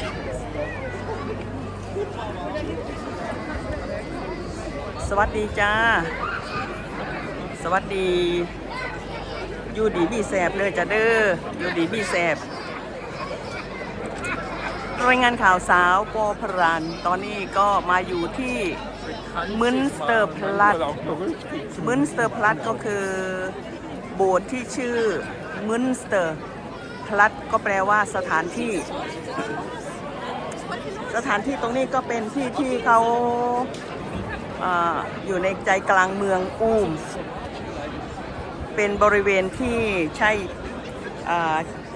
สวัสดีจ้า สวัสดีอยู่ดีบีแสบเลยจ้ะเด้ออยู่ดีบีแสบรายงานข่าวสาวโปอพรัน ตอนนี้ก็มาอยู่ที่มึนสเตอร์พลัสมึนสเตอร์พลัสก็คือโบสถ์ที่ชื่อมึนสเตอร์พลัสก็แปลว่าสถานที่ สถานที่ตรงนี้ก็เป็นที่ที่เขาออยู่ในใจกลางเมืองอูมเป็นบริเวณที่ใช่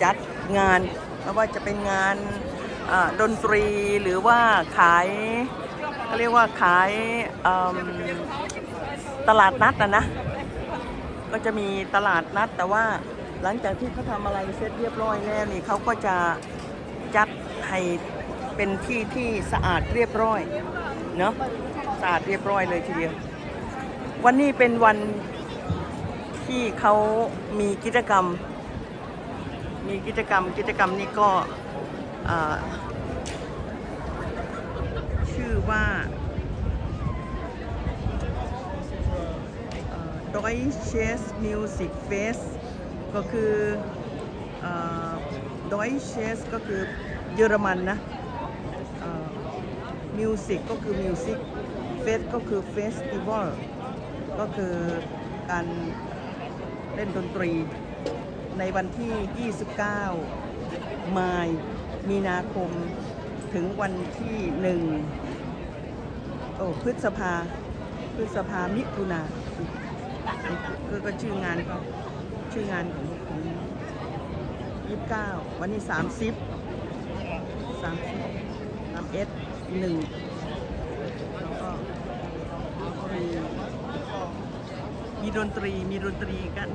จัดงานไม่ว่าจะเป็นงานดนตรีหรือว่าขายเขาเรียกว่าขายตลาดนัดนะนะ ก็จะมีตลาดนัด แต่ว่าหลังจากที่เขาทำอะไรเสร็จเรียบร้อยแล้วนี่เขาก็จะจัดให้ เป็นที่ที่สะอาดเรียบร้อยเนาะสะอาดเรียบร้อยเลยทีเดียว วันนี้เป็นวันที่เขามีกิจกรรม มีกิจกรรมกิจกรรมนี้ก็ชื่อว่า Deutsches Music Fest ก็คือเอ่อ Deutsches ก็คือเยอรมันนะ มิวสิกก็คือมิวสิกเฟสก็คือเฟสติวัลก็คือการเล่นดนตรีในวันที่ 29 มายมีนาคมถึงวันที่1โอ้พฤษภา พฤษภามิถุนาคือก็ชื่องานเขาชื่องานของของ29 วันนี้ 30 30 31 หนึ่งมีดนตรีมีดนตรีกัน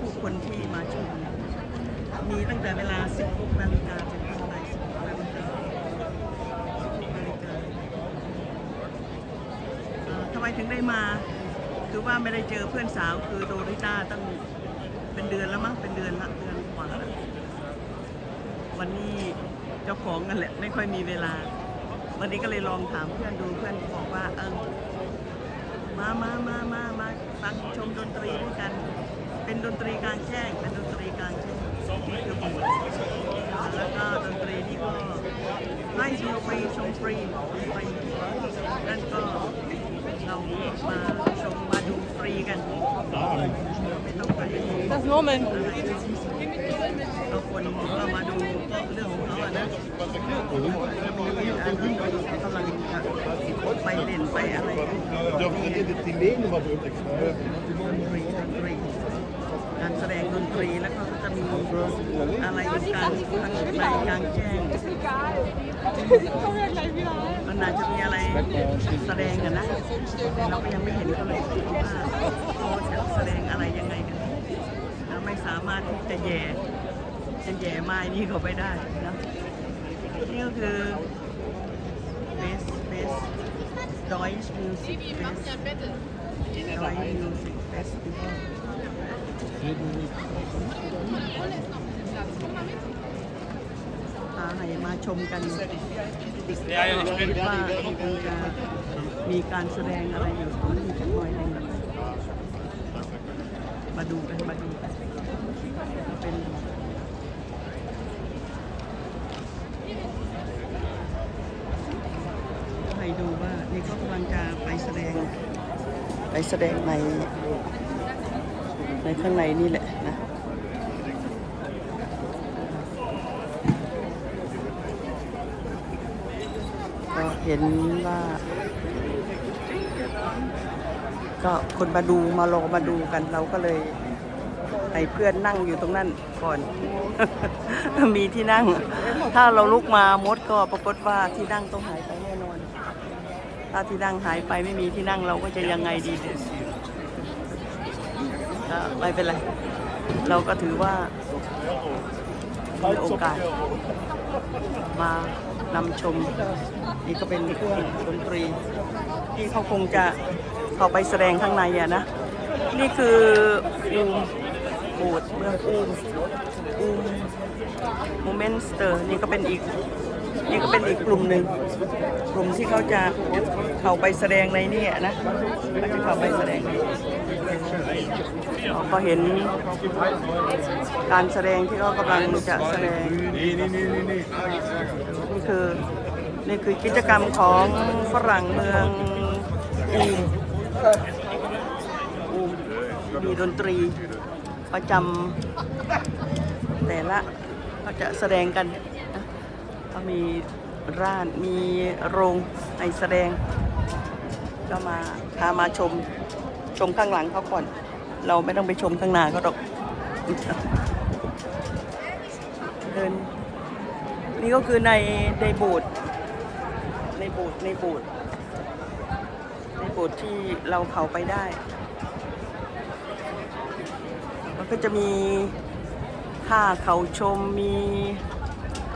ผู้คนที่มาชมมีตั้งแต่เวลา 16นาฬิกาจนถึงบ่าย16นาฬิกา16นาฬิกาทำไมถึงได้มาคือว่าไม่ได้เจอเพื่อนสาวคือโดริต้าตั้งเป็นเดือนแล้วมั้งเป็นเดือนละเดือนกว่าแล้ววันนี้ จ้าของกันแหละไม่ค่อยมีเวลา วันนี้ก็เลยลองถามเพื่อนดูเพื่อนบอกว่าเออมามามามามาฟังชมดนตรีด้วยกัน เป็นดนตรีกลางแจ้งเป็นดนตรีกลางแจ้งนี่คือบูแล้วก็ดนตรีนี่ก็ให้ดูฟรีชมฟรีฟรีนั่นก็เรามาชมมาดูฟรีกันไม่ต้อ ไป Das ist Norman. เราควรก็มาดูเรื่องของเขาอะนะกำลังจะไปเล่นไปอะไรกัน Dürfen wir die, die Lehne mal für uns extra? ดนตรีดนตรีการแสดงดนตรีแล้วก็จะมีอะไรการทั้งในกลางแจ้ง Ist egal. Komme ja gleich wieder rein. มันน่าจะมีอะไรแสดงกันนะแต่เราก็ยังไม่เห็นเขาเลยว่าจะแสดงอะไรยังไงกันเราไม่ สามารถที่จะแย่จะแย่ไม้นี่เขาไปได้นะนี่ก็คือ Best Best Deutsch Music Fest Deutsch Music Festival พาให้มาชมกันคิดว่าคงจะมีการแสดงอะไรอยู่ตรงนี้สักหน่อยหนึงมาดูกันมาดูกันเป็นให้ดูว่านี่เขากำลังจะไปแสดง ไปแสดงในในข้างในนี่แหละนะก็เห็นว่า ก็คนมาดูมารอมาดูกันเราก็เลยให้เพื่อนนั่งอยู่ตรงนั้นก่อน มีที่นั่ง ถ้าเราลุกมามดก็ปรากฏว่าที่นั่งต้องหายไป ถ้าที่นั่งหายไปไม่มีที่นั่งเราก็จะยังไงดีไม่เป็นไร เราก็ถือว่ามีโอกาส มานำชม นี่ก็เป็นเครื่องดนตรี ที่เขาคงจะเข้าไปแสดงข้างในอะนะ นี่คืออูมบสถ์เมืองอูมอูมโมเมนต์สเตอร์ นี่ก็เป็นอีก นี่ก็เป็นอีกกลุ่มหนึ่งกลุ่มที่เขาจะเข้าไปแสดงในนี่นะเขาจะเข้าไปแสดงเราก็เห็นการแสดงที่เขากำลังจะแสดงนี่คือนี่คือกิจกรรมของฝรั่งเมืองอูมอูมมีดนตรีประจำแต่ละเขาจะแสดงกันามีร้านมีโรงให้แสดง ก็มาพามาชมชมข้างหลังเขาก่อน เราไม่ต้องไปชมข้างหน้าเขาหรอกเดินนี่ก็คือในในโบสถ์ในโบสถ์ในโบสถ์ในโบสถ์ที่เราเข้าไปได้ มันก็จะมีค่าเขาชมมี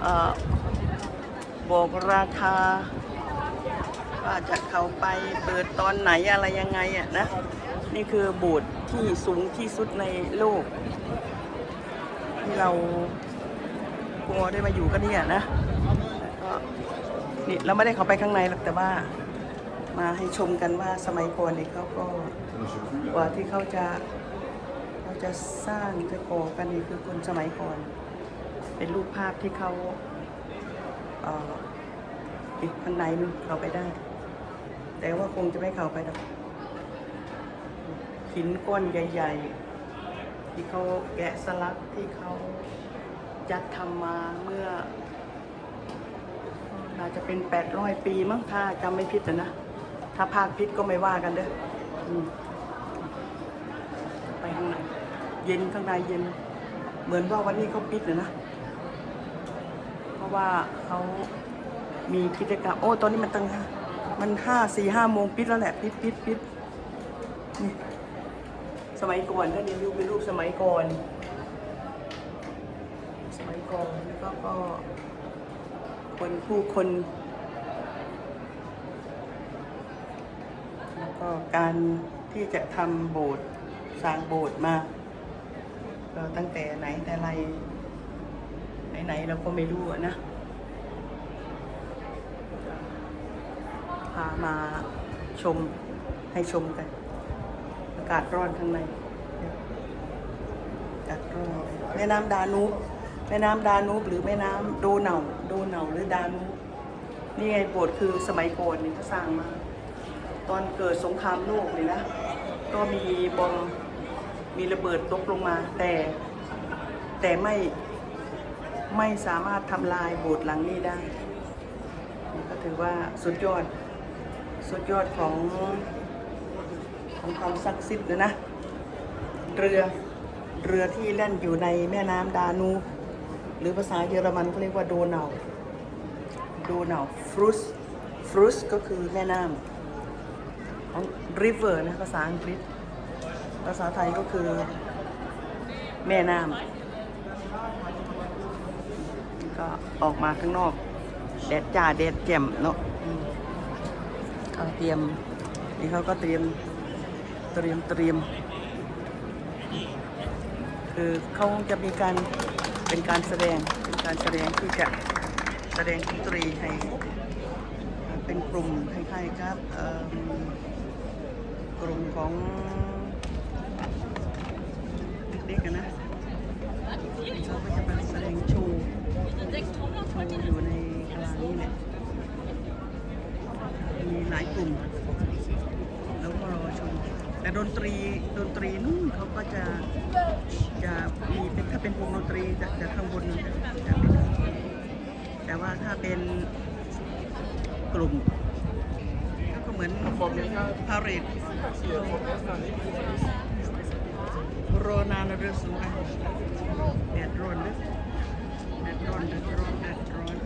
เอ่อ บอกราคาว่าจะเข้าไปเปิดตอนไหนอะไรยังไงอะนะ นี่คือโบสถ์ที่สูงที่สุดในโลก ที่เรากลัวได้มาอยู่ก็เนี่ยนะแล้วก็นี่เราไม่ได้เข้าไปข้างในหรอกแต่ว่า มาให้ชมกันว่าสมัยก่อนเนี่ยเขาก็กว่าที่เขาจะเขาจะสร้างจะก่อกันนี่คือคนสมัยก่อน เป็นรูปภาพที่เขา อีกข้างในมันเข้าไปได้ แต่ว่าคงจะไม่เข้าไปหรอกหินก้อนใหญ่ ๆ ที่เขาแกะสลักที่เขาจัดทำมาเมื่อน่าจะเป็น800ปีมั้งถ้าจำไม่ผิดนะ ถ้าภาคพิษก็ไม่ว่ากันเด้อไปข้างในเย็นข้างในเย็น เหมือนว่าวันนี้เขาปิดอะนะเพราะ ว่าเขามีกิจกรรมโอ้ตอนนี้มันตั้งมันห้าสี่ห้าโมงปิดแล้วแหละปิดปิดปิดนี่สมัยก่อนถ้านี่รูปเป็นรูปสมัยก่อน สมัยก่อนแล้วก็ก็คนผู้คนแล้วก็การที่จะทำโบสถ์สร้างโบสถ์มาตั้งแต่ไหนแต่ไร ไหนเราก็ไม่รู้นะพามาชมให้ชมกัน อากาศร้อนข้างในจากาศร้อนแม่น้ำดานูบแม่น้ำดานูบหรือแม่น้ำโดเนาโดเนาหรือดานูบนี่ไงโบสถ์คือสมัยก่อนนี่เขาสร้างมา ตอนเกิดสงครามโลกเลยนะ ก็มีบอมมีระเบิดตกลงมาแต่แต่ไม่ ไม่สามารถทำลายโบสถ์หลังนี้ได้นี่ก็ถือว่าสุดยอด สุดยอดของของความศักดิ์สิทธิ์นะนะ เรือเรือที่แล่นอยู่ในแม่น้ำดานู หรือภาษาเยอรมันเขาเรียกว่าโดเนาโดเนาฟรุสฟรุสก็คือแม่น้ำริเวอร์นะภาษาอังกฤษ ภาษาไทยก็คือแม่น้ำ ก็ออกมาข้างนอกแดดจ้าแดดแจ่มเนาะอืมเขาเตรียม นี่เขาก็เตรียม เตรียมเตรียม คือเขาจะมีการเป็นการแสดงเป็นการแสดงที่จะแสดงดนตรีให้ เป็นกลุ่มคล้ายๆครับเอิ่มกลุ่มของ แต่ดนตรีดนตรีนู่นเขาก็จะจะมีเป็นถ้าเป็นวงดนตรีจะจะข้างบนจะจะเป็นแต่ว่าถ้าเป็นกลุ่มก็เหมือนพาเรดโรนานเรือสูงนะแดดร้อนนะแดดร้อนแดดร้อนแดดร้อน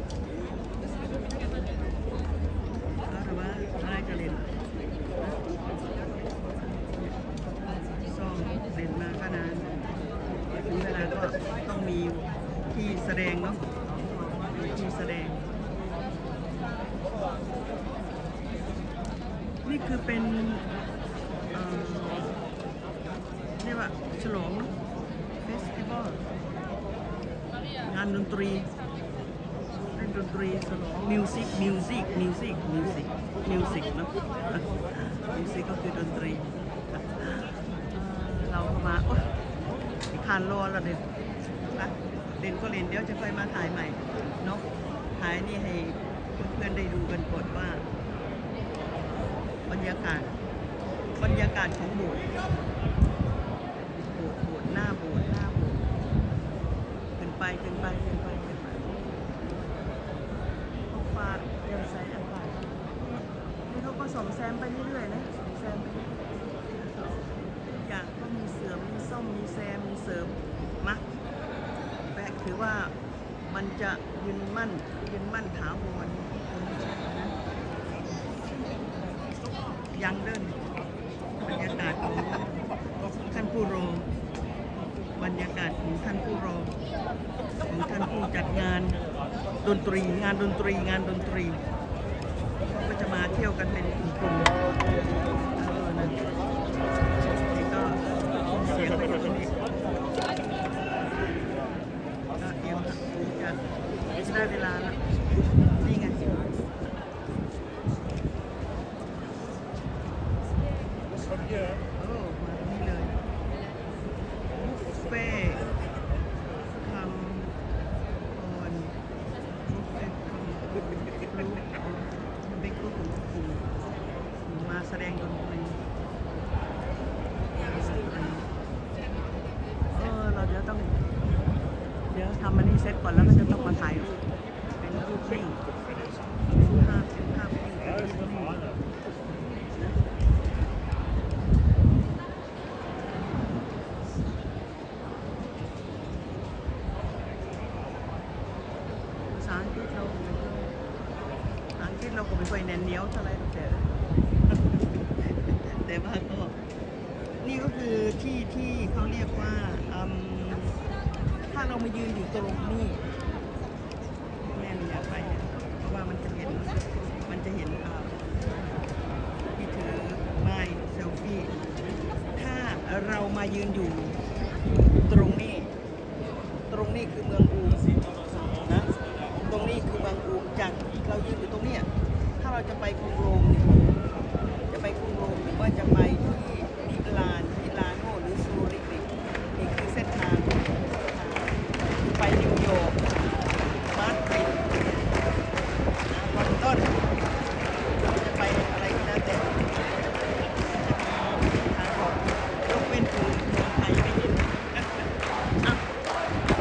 เอาละว่าอะไรจะเล่น ซ่อมเล่นมาขนาดถึงเวลาก็ต้องมีที่แสดงเนาะมีที่แสดง นี่คือ เป็นเรียกว่าฉลองเฟสติวัลงานดนตรีเล่นดนตรีสนองมิวสิกมิวสิกมิวสิกมิวสิกมิวสิกนะมิวสิกก็คือดนตรีเอ่อเรามาโอ๊ยอีกคานรอแล้วเด่นเด่นก็เล่นเดี๋ยวจะค่อยมาถ่ายใหม่เนาะถ่ายนี่ให้เพื่อนๆได้ดูกันก่อนว่า บรรยากาศบรรยากาศของโบสถ์โบสถ์โบสถ์หน้าโบสถ์หน้าโบสถ์ขึ้นไปขึ้นไปขึ้นไปขึ้นไปเขาฟาดยังใส่อันไปนี่เขาก็สมแซมไปเรื่อยๆนะสมแซมไปเรื่อยๆทุกอย่างก็มีเสริมมีซ่อมมีแซมมีเสริมมะแปะถือว่ามันจะยืนมั่นยืนมั่นถาวรนะ ยังเดินบรรยากาศของท่านผู้รองบรรยากาศของท่านผู้รองของท่านผู้จัดงานดนตรีงานดนตรีงานดนตรีเขาก็จะมาเที่ยวกันเป็นกลุ่มๆเออนะนี่ก็เสียงไปตรงนี้ก็เตรียมจะได้เวลาแล้วนี่ไง From here. โอ้มาตรงนี้เลยบุฟเฟ่คำออนบุฟเฟ่คำออนรู้บิ๊กก็ถึงกลุ่มมาแสดงดนตรีเออเราเดี๋ยวต้อง เดี๋ยวทำอันนี้เสร็จก่อนแล้วก็จะต้องมาถ่ายรูปเป็นรูปนิ่งภาพเป็นภาพนิ่งเป็นรูปนิ่งนะ ภาษาอังกฤษเราก็ไม่ค่อยภาษาอังกฤษเราก็ไม่ ค่อยแน่นเหนียวเท่าไหรหรแต่แต่ว่าก็นี่ก็คือที่ที่เขาเรียกว่าถ้าเรามายืนอยู่ตรงนี้แม่หนูอยากไปเพราะว่ามันจะเห็นมันจะเห็นอ่าที่ถือไม้เซลฟี่ถ้าเรามายืนอยู่ตรงนี้ ตรงนี้คือเมืองอูนะ ตรงนี้คือเมืองอูจากเรายืนอยู่ตรงเนี้ยถ้าเราจะไปกรุงโรมเนี่ยจะไปกรุงโรมหรือว่าจะไปที่มิลานมิลานโนหรือซูริกเนี่ยนี่คือเส้นทางไปนิวยอร์กมาดริดลอนดอนเราจะไปอะไรก็แล้วแต่ทางออกยกเว้นคือเมืองไทยไม่เห็น อะ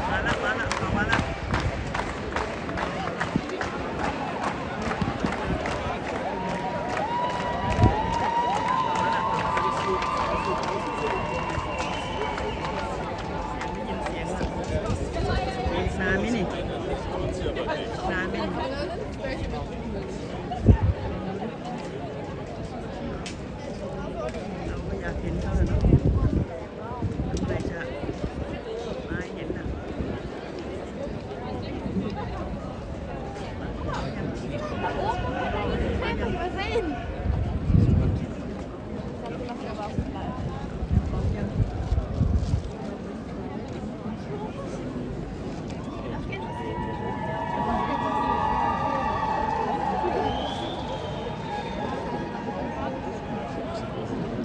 มาละมาละเอามาละนานไหมนี่นานไหมนี่เราก็อยากเห็นเขาเลยเนาะใครจะมาให้เห็นน่ะ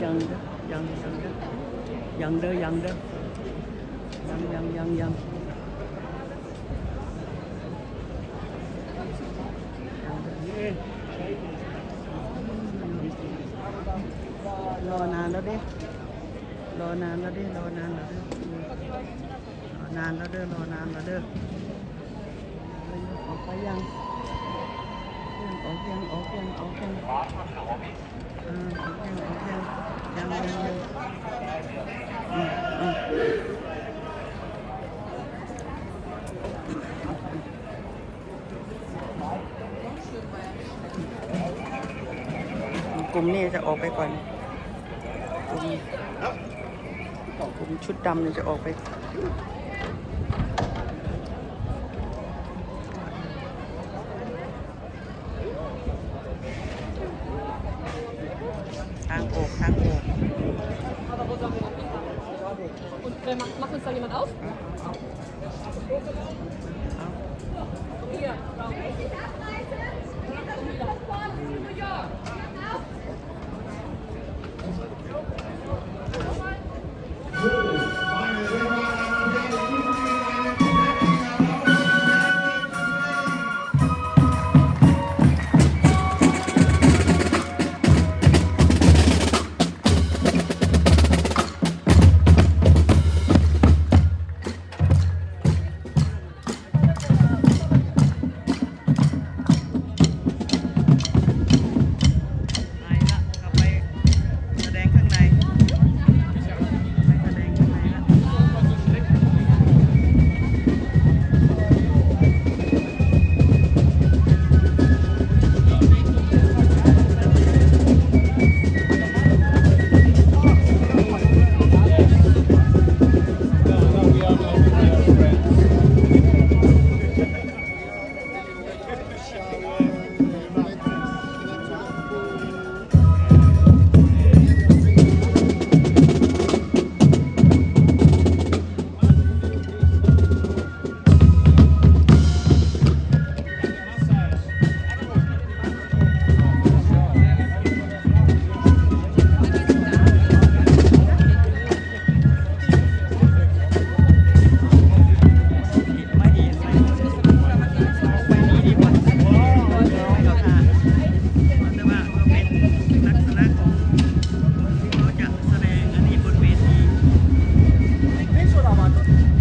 ยังเด้อยัง ยังเด้อยังเด้อยังยังยังยังรอนานแล้วเด้รอนานแล้วเด้รอนานแล้วเด้รอนานแล้วเด้อรอนานแล้วเด้อออกไปยังออกยังออกยังออกยังออกยังออเคโอเคยัง กลุ่มนี้จะออกไปก่อน กลุ่มกลุ่มชุดดำเนี่ยจะออกไป macht, macht uns da jemand auf? Thank you.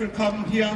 Willkommen hier